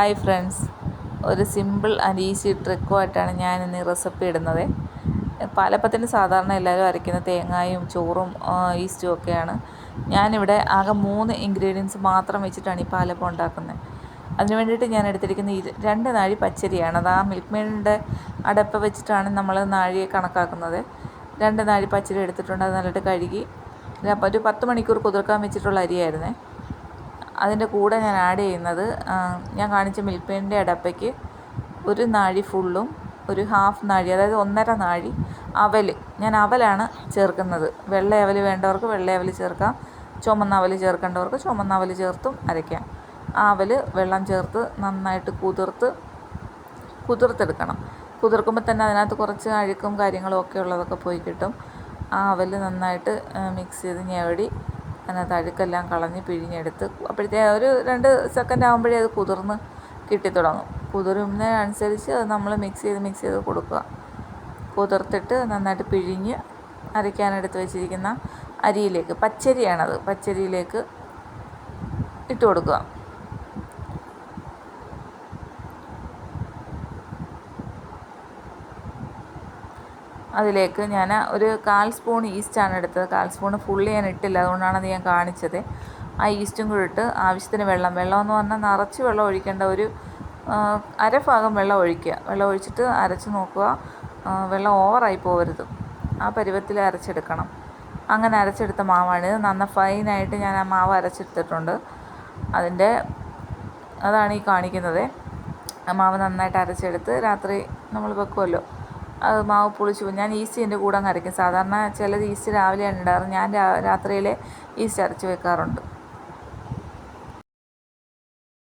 Hi friends. ഒരു simple and easy ട്രിക്കുമായിട്ടാണ് ഞാൻ ഇന്ന് ഈ റെസിപ്പി ഇടുന്നത്. പാലപ്പത്തിന് സാധാരണ എല്ലാവരും അരയ്ക്കുന്ന തേങ്ങായും ചോറും ഈസ്റ്റും ഒക്കെയാണ്. ഞാനിവിടെ ആകെ മൂന്ന് ഇൻഗ്രീഡിയൻസ് മാത്രം വെച്ചിട്ടാണ് ഈ പാലപ്പം ഉണ്ടാക്കുന്നത്. അതിന് വേണ്ടിയിട്ട് ഞാൻ എടുത്തിരിക്കുന്ന രണ്ട് നാഴി പച്ചരിയാണ്. അത് ആ മിൽക്ക് മെയ്ഡിന്റെ അടപ്പ് വെച്ചിട്ടാണ് നമ്മൾ നാഴിയെ കണക്കാക്കുന്നത്. രണ്ട് നാഴി പച്ചരി എടുത്തിട്ടുണ്ട്. അത് നല്ലിട്ട് കഴുകി. ഒരു പത്ത് മണിക്കൂർ കുതിർക്കാൻ വെച്ചിട്ടുള്ള അരിയായിരുന്നേ. അതിന്റെ കൂടെ ഞാൻ ആഡ് ചെയ്യുന്നത് ഞാൻ കാണിച്ച മിൽക്ക് പെയിന്റെ അടപ്പയ്ക്ക് ഒരു നാഴി ഫുള്ളും ഒരു ഹാഫ് നാഴി അതായത് ഒന്നര നാഴി അവൽ. ഞാൻ അവലാണ് ചേർക്കുന്നത്. വെള്ള അവൽ വേണ്ടവർക്ക് വെള്ള അവൽ ചേർക്കാം ചുമന്ന അവൽ ചേർക്കേണ്ടവർക്ക് ചുമന്ന അവൽ ചേർത്തും അരയ്ക്കാം. ആ അവൽ വെള്ളം ചേർത്ത് നന്നായിട്ട് കുതിർത്ത് കുതിർത്തെടുക്കണം. കുതിർക്കുമ്പോൾ തന്നെ അതിനകത്ത് കുറച്ച് അഴുക്കും കാര്യങ്ങളും ഒക്കെ ഉള്ളതൊക്കെ പോയി കിട്ടും. ആ അവൽ നന്നായിട്ട് മിക്സ് ചെയ്ത് ഞവടി അതിനകത്ത് അഴുക്കെല്ലാം കളഞ്ഞ് പിഴിഞ്ഞെടുത്ത് അപ്പോഴത്തേ ഒരു രണ്ട് സെക്കൻഡ് ആകുമ്പോഴേ അത് കുതിർന്ന് കിട്ടിത്തുടങ്ങും കുതിരുന്നതിനനുസരിച്ച് അത് നമ്മൾ മിക്സ് ചെയ്ത് മിക്സ് ചെയ്ത് കൊടുക്കുക. കുതിർത്തിട്ട് നന്നായിട്ട് പിഴിഞ്ഞ് അരയ്ക്കാനെടുത്ത് വെച്ചിരിക്കുന്ന അരിയിലേക്ക് പച്ചരിയാണത്. പച്ചരിയിലേക്ക് ഇട്ട് കൊടുക്കുക. അതിലേക്ക് ഞാൻ ഒരു കാൽ സ്പൂൺ ഈസ്റ്റാണ് എടുത്തത്. കാൽ സ്പൂൺ ഫുള്ളി ഞാൻ ഇട്ടില്ല. അതുകൊണ്ടാണ് അത് ഞാൻ കാണിച്ചത്. ആ ഈസ്റ്റും കൂടി ഇട്ട് ആവശ്യത്തിന് വെള്ളം. വെള്ളം എന്ന് പറഞ്ഞാൽ നിറച്ച് വെള്ളം ഒഴിക്കേണ്ട ഒരു അരഭാഗം വെള്ളം ഒഴിക്കുക. വെള്ളം ഒഴിച്ചിട്ട് അരച്ച് നോക്കുക. വെള്ളം ഓവറായി പോകരുത് ആ പരുവത്തിൽ അരച്ചെടുക്കണം. അങ്ങനെ അരച്ചെടുത്ത മാവാണ് ഇത്. നന്ന ഫൈനായിട്ട് ഞാൻ ആ മാവ് അരച്ചെടുത്തിട്ടുണ്ട്. അതിന്റെ അതാണ് ഈ കാണിക്കുന്നത്. ആ മാവ് നന്നായിട്ട് അരച്ചെടുത്ത് രാത്രി നമ്മൾ വെക്കുമല്ലോ. അത് മാവ് പുളിച്ചു പോകും. ഞാൻ ഈസ്റ്റ് എന്റെ കൂടെ അങ്ങ് അരയ്ക്കും. സാധാരണ ചിലത് ഈസ്റ്റ് രാവിലെയാണ് ഇടാറ് ഞാൻ രാത്രിയിലെ ഈസ്റ്റ് അരച്ച് വെക്കാറുണ്ട്.